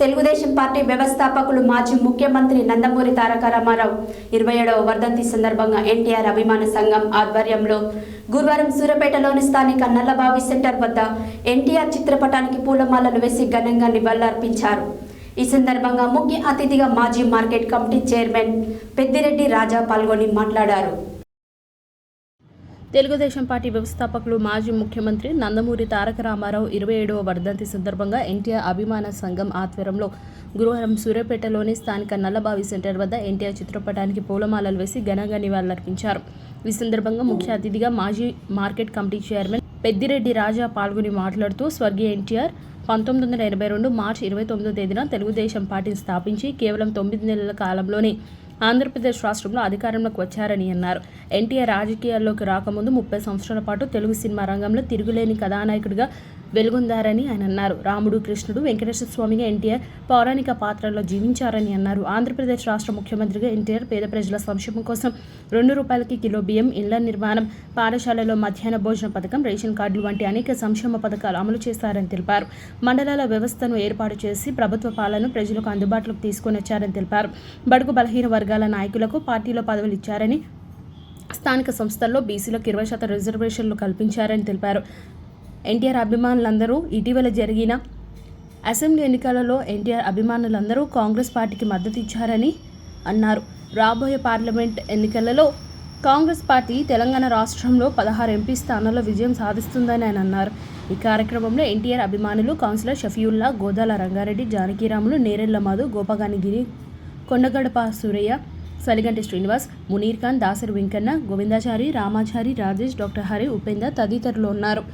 Telugu Desam party వ్యవస్థాపకులు మాజీ ముఖ్యమంత్రి నందమూరి తారక రామారావు. ఇరవై ఏడవ వర్ధంతి సందర్భంగా ఎన్టీఆర్ అభిమాన సంఘం ఆధ్వర్యంలో గురువారం సూర్యాపేటలోని స్థానిక నల్లబావి సెంటర్ వద్ద ఎన్టీఆర్ చిత్రపటానికి పూలమాలలు వేసి ఘనంగా నివాళులర్పించారు. ఈ సందర్భంగా ముఖ్య అతిథిగా మాజీ market committee chairman Peddireddy Raja పాల్గొని మాట్లాడారు. తెలుగుదేశం పార్టీ వ్యవస్థాపకులు మాజీ ముఖ్యమంత్రి నందమూరి తారక రామారావు ఇరవై ఏడవ వర్ధంతి సందర్భంగా ఎన్టీఆర్ అభిమాన సంఘం ఆధ్వర్యంలో గురువారం సూర్యాపేటలోని స్థానిక నల్లబావి సెంటర్ వద్ద ఎన్టీఆర్ చిత్రపటానికి పూలమాలలు వేసి ఘనంగా నివాళులర్పించారు. ఈ సందర్భంగా ముఖ్య అతిథిగా మాజీ market committee chairman Peddireddy Raja పాల్గొని మాట్లాడుతూ స్వర్గీయ ఎన్టీఆర్ పంతొమ్మిది వందల ఎనభై రెండు మార్చి ఇరవై తొమ్మిదో తేదీన తెలుగుదేశం పార్టీని స్థాపించి కేవలం తొమ్మిది నెలల కాలంలోనే ఆంధ్రప్రదేశ్ రాష్ట్రంలో అధికారంలోకి వచ్చారని అన్నారు. ఎన్టీఆర్ రాజకీయాల్లోకి రాకముందు ముప్పై సంవత్సరాల పాటు తెలుగు సినిమా రంగంలో తిరుగులేని కథానాయకుడిగా వెలుగొందారని ఆయన అన్నారు. రాముడు కృష్ణుడు వెంకటేశ్వర స్వామిగా ఎన్టీఆర్ పౌరాణిక పాత్రలో జీవించారని అన్నారు. ఆంధ్రప్రదేశ్ రాష్ట్ర ముఖ్యమంత్రిగా ఎన్టీఆర్ పేద ప్రజల సంక్షేమం కోసం రెండు రూపాయలకి కిలో బియ్యం ఇళ్ళ నిర్మాణం పాఠశాలలో మధ్యాహ్న భోజన పథకం రేషన్ కార్డులు వంటి అనేక సంక్షేమ పథకాలు అమలు చేశారని తెలిపారు. మండలాల వ్యవస్థను ఏర్పాటు చేసి ప్రభుత్వ పాలన ప్రజలకు అందుబాటులోకి తీసుకొని వచ్చారని తెలిపారు. బడుగు బలహీన వర్గాల నాయకులకు పార్టీలో పదవులు ఇచ్చారని స్థానిక సంస్థల్లో బీసీలకు ఇరవై శాతం రిజర్వేషన్లు కల్పించారని తెలిపారు. ఎన్టీఆర్ అభిమానులందరూ ఇటీవల జరిగిన అసెంబ్లీ ఎన్నికలలో ఎన్టీఆర్ అభిమానులందరూ కాంగ్రెస్ పార్టీకి మద్దతు ఇచ్చారని అన్నారు. రాబోయే పార్లమెంట్ ఎన్నికలలో కాంగ్రెస్ పార్టీ తెలంగాణ రాష్ట్రంలో పదహారు ఎంపీ స్థానాల్లో విజయం సాధిస్తుందని ఆయన అన్నారు. ఈ కార్యక్రమంలో ఎన్టీఆర్ అభిమానులు కౌన్సిలర్ షఫీయుల్లా గోదాల రంగారెడ్డి జానకీరాములు నేరెళ్ళ మధు గోపగాని గిరి కొండగడప సూరయ్య సలిగంటి శ్రీనివాస్ మునీర్ ఖాన్ దాసరి వెంకన్న గోవిందాచారి రామాచారి రాజేష్ డాక్టర్ హరి ఉపేందర్ తదితరులు ఉన్నారు.